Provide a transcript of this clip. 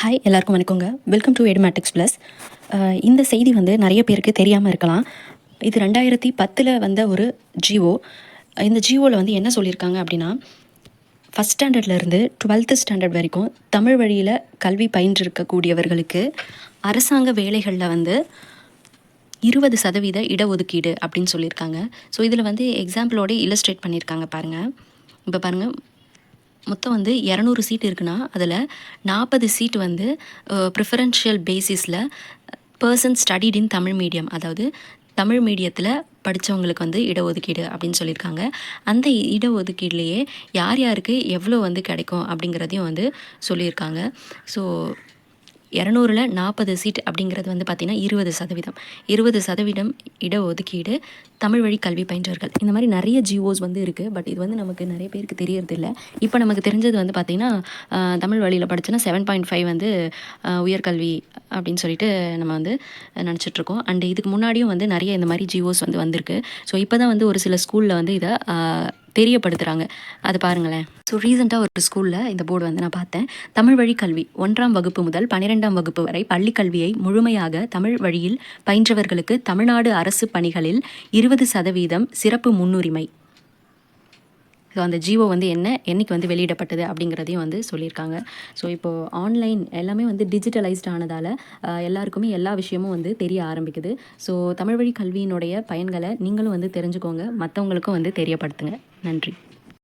Hi எல்லாருக்கும் வணக்கங்க. Welcome to Edumatics plus இந்த செய்தி வந்து நிறைய பேருக்கு தெரியாமல் இருக்கலாம். இது ரெண்டாயிரத்தி பத்தில் வந்த ஒரு ஜிஓ இந்த ஜிஓவில் வந்து என்ன சொல்லியிருக்காங்க அப்படின்னா ஃபஸ்ட் ஸ்டாண்டர்ட்லேருந்து டுவெல்த்து ஸ்டாண்டர்ட் வரைக்கும் தமிழ் வழியில் கல்வி பயின்றிருக்கக்கூடியவர்களுக்கு அரசாங்க வேலைகளில் வந்து இருபது சதவீத இடஒதுக்கீடு அப்படின்னு சொல்லியிருக்காங்க ஸோ இதில் வந்து எக்ஸாம்பிளோட இல்லஸ்ட்ரேட் பண்ணியிருக்காங்க பாருங்கள் இப்போ பாருங்கள் மொத்தம் வந்து இரநூறு சீட் இருக்குன்னா அதில் நாற்பது சீட் வந்து ப்ரிஃபரன்ஷியல் பேசிஸில் person studied in Tamil medium அதாவது தமிழ் மீடியத்தில் படித்தவங்களுக்கு வந்து இடஒதுக்கீடு அப்படின்னு சொல்லியிருக்காங்க. அந்த இடஒதுக்கீடுலேயே யார் யாருக்கு எவ்வளோ வந்து கிடைக்கும் அப்படிங்கிறதையும் வந்து சொல்லியிருக்காங்க. ஸோ இரநூறுல நாற்பது சீட் அப்படிங்கிறது வந்து பார்த்திங்கன்னா இருபது சதவீதம். இருபது சதவீதம் இடஒதுக்கீடு தமிழ் வழி கல்வி பயின்றவர்கள். இந்த மாதிரி நிறைய ஜிஓஸ் வந்து இருக்குது பட் இது வந்து நமக்கு நிறைய பேருக்கு தெரியறதில்ல. இப்போ நமக்கு தெரிஞ்சது வந்து பார்த்திங்கன்னா தமிழ் வழியில் படிச்சோன்னா செவன் பாயிண்ட் ஃபைவ் வந்து உயர்கல்வி அப்படின்னு சொல்லிட்டு நம்ம வந்து நினச்சிட்ருக்கோம் அண்ட் இதுக்கு முன்னாடியும் வந்து நிறைய இந்த மாதிரி ஜிஓஸ் வந்து வந்திருக்கு. ஸோ இப்போ தான் வந்து ஒரு சில ஸ்கூலில் வந்து இதை தெரியப்படுத்துகிறாங்க அது பாருங்களேன். ஸோ ரீசெண்டாக ஒரு ஸ்கூலில் இந்த போர்டு வந்து நான் பார்த்தேன். தமிழ் வழி கல்வி ஒன்றாம் வகுப்பு முதல் பன்னிரெண்டாம் வகுப்பு வரை பள்ளி கல்வியை முழுமையாக தமிழ் வழியில் பயின்றவர்களுக்கு தமிழ்நாடு அரசு பணிகளில் இருபது சதவீதம் சிறப்பு முன்னுரிமை. ஸோ அந்த ஜிஓ வந்து என்ன என்னைக்கு வந்து வெளியிடப்பட்டது அப்படிங்கிறதையும் வந்து சொல்லியிருக்காங்க. ஸோ இப்போது ஆன்லைன் எல்லாமே வந்து டிஜிட்டலைஸ்ட் ஆனதால் எல்லாருக்குமே எல்லா விஷயமும் வந்து தெரிய ஆரம்பிக்குது. ஸோ தமிழ் வழி கல்வியினுடைய பயன்களை நீங்களும் வந்து தெரிஞ்சுக்கோங்க. மற்றவங்களுக்கும் வந்து தெரியப்படுத்துங்க. நன்றி.